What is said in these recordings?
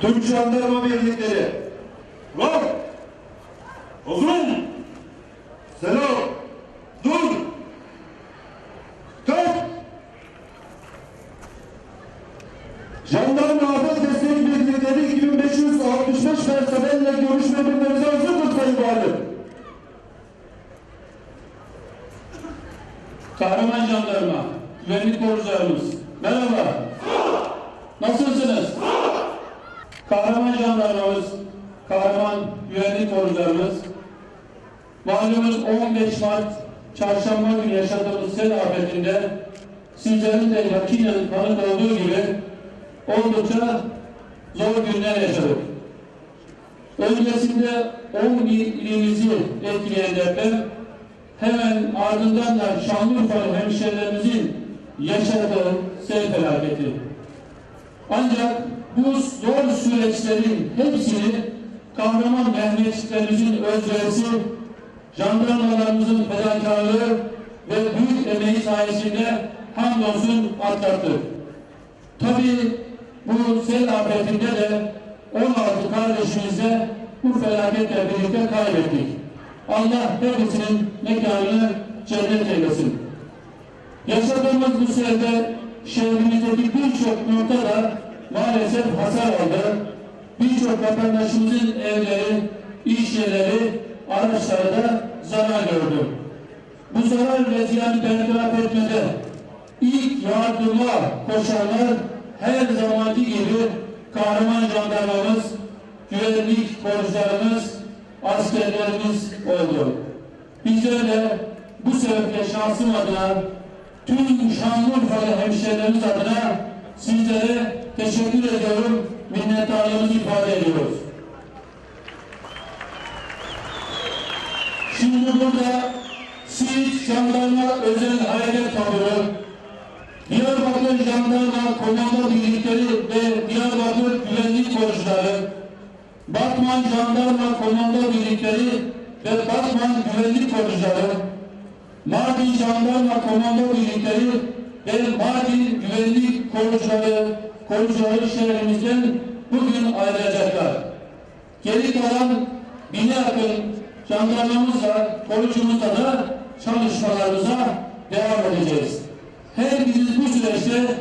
Türk Jandarma Birlikleri. Var. Uzun. Selam. Dur. Kalk. Jandarma Afet Destek Birlikleri 2565 personelle görüşme bilmemize hazırdır Sayın Valim. Kahraman jandarma, güvenlik korucularımız. Merhaba. Nasılsınız? Kahraman jandarmamız, kahraman güvenlik korucularımız. Malumunuz 15 Mart çarşamba günü yaşadığımız sel afetinde sizlerin de yakinen tanık olduğu gibi oldukça zor günler yaşadık. Öncesinde 10 ilimizi etkileyen deprem hemen ardından da Şanlıurfalı hemşehrilerimizin yaşadığı sel felaketi. Ancak bu zor süreçlerin hepsini kahraman Mehmetçiklerimizin özverisi, jandarmalarımızın fedakarlığı ve büyük emeği sayesinde hamdolsun atlattık. Tabii bu sel afetinde de 16 kardeşimizi de bu felaketle birlikte kaybettik. Allah hepsinin mekanını cennet eylesin. Yaşadığımız bu selde şehrimizdeki birçok noktada maalesef hasar aldı. Birçok vatandaşımızın evleri, iş yerleri, araçları da zarar gördü. Bu zarar ve ziyanı bertaraf etmede ilk yardıma koşanlar her zamanki gibi kahraman jandarmamız, güvenlik korucularımız, askerlerimiz oldu. Bizler de bu sebeple şahsım adına tüm Şanlıurfalı hemşehrilerimiz adına sizlere teşekkür ediyorum, minnettarlığımızı ifade ediyoruz. Şimdi burada siz jandarma özel hareket taburu, Diyarbakır Jandarma Komando Birlikleri ve Diyarbakır Güvenlik Korucuları, Batman Jandarma Komando Birlikleri ve Batman Güvenlik Korucuları, Mardin Jandarma Komando Birlikleri ve Mardin Güvenlik Korucuları, Korucuları şehrimizden bugün ayrılacaklar. Geri kalan bine yakın jandarmamızla, korucumuzla da çalışmalarımıza devam edeceğiz. Her birimiz bu süreçte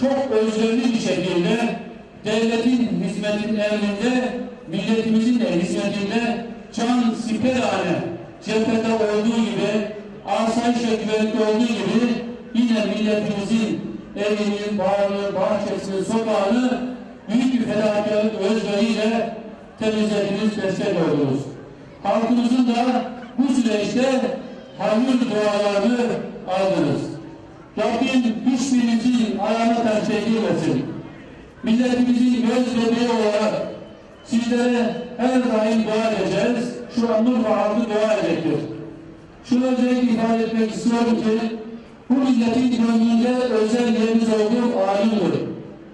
çok özverili bir şekilde devletin hizmetin emrinde, milletimizin de hizmetinde can siperhane cephede olduğu gibi, asayiş ve güvenlikte olduğu gibi yine milletimizin evini, bağını, bahçesini, sokağını büyük bir fedakarlık özveriyle temizlediniz, destek oldunuz. Halkımızın da bu süreçte hayır dualarını aldınız. Rabbim hiçbirinizin ayağına ters çekilmesin. Milletimizin göz bebeği olarak sizlere her daim dua edeceğiz. Şu an nur ve dua edecektir. Şunu özellikle ifade etmek istiyorum ki bu milletin gönlünde özel yerimiz olduğu alimdir.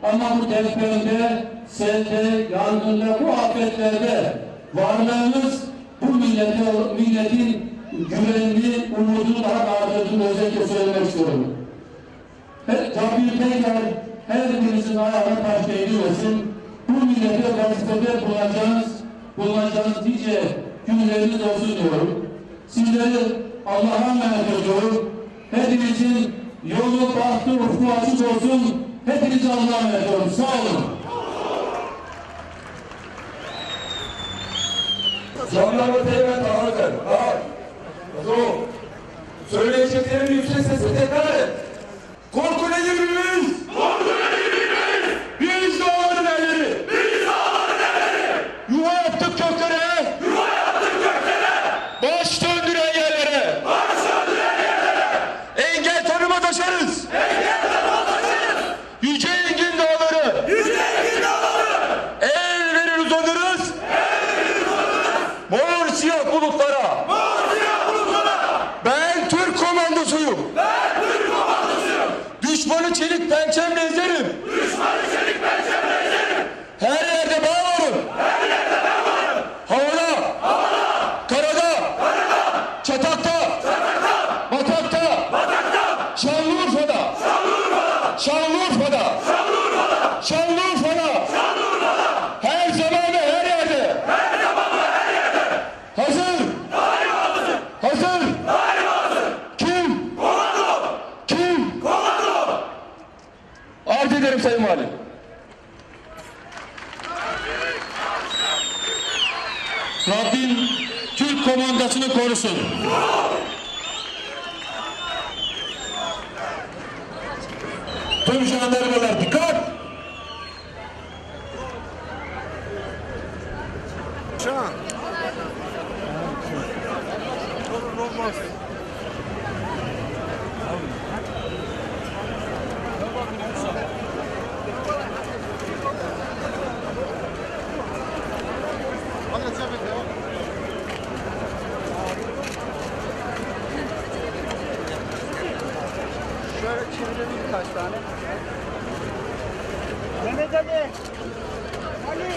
Ama bu depremde, selde, yangında, bu afetlerde varlığımız bu millete, milletin güvenli, umudunu daha da artırdığını özellikle söylemek istiyorum. Her, Rabbim tekrar her birinizin ayağına taş değdirmesin. Bu millete vazifede bulunacağınız, bulunacağınız nice günleriniz olsun diyorum. Sizleri Allah'a emanet ediyorum. Hepinizin yolu, bahtı, ufku açık olsun. Hepinizi Allah'a emanet ediyorum. Sağ olun. Jandarma teğmen Tanrı'dır. Bak. Dur. Söyleyeceklerini yüksek sesle pençemle ezerim. Düşmanı çelik pençemle ezerim. Her yerde ben varım. Her yerde ben varım. Havada. Havada. Karada. Karada. Çatakta. Çatakta. Batakta. Batakta. Şanlıurfa'da. Şanlıurfa'da. Şanlıurfa'da. Şanlıurfa'da. Şanlıurfa'da. Her zaman ve her yerde. Her zaman ve her yerde. Hazır. Hazır. Kim? Komando. Kim? Komando. Arz ederim Sayın Valim. Rabbim Türk komandasını korusun. Tüm jandarmalar dikkat. Şöyle çevirelim birkaç tane. Mehmet Ali. Ali.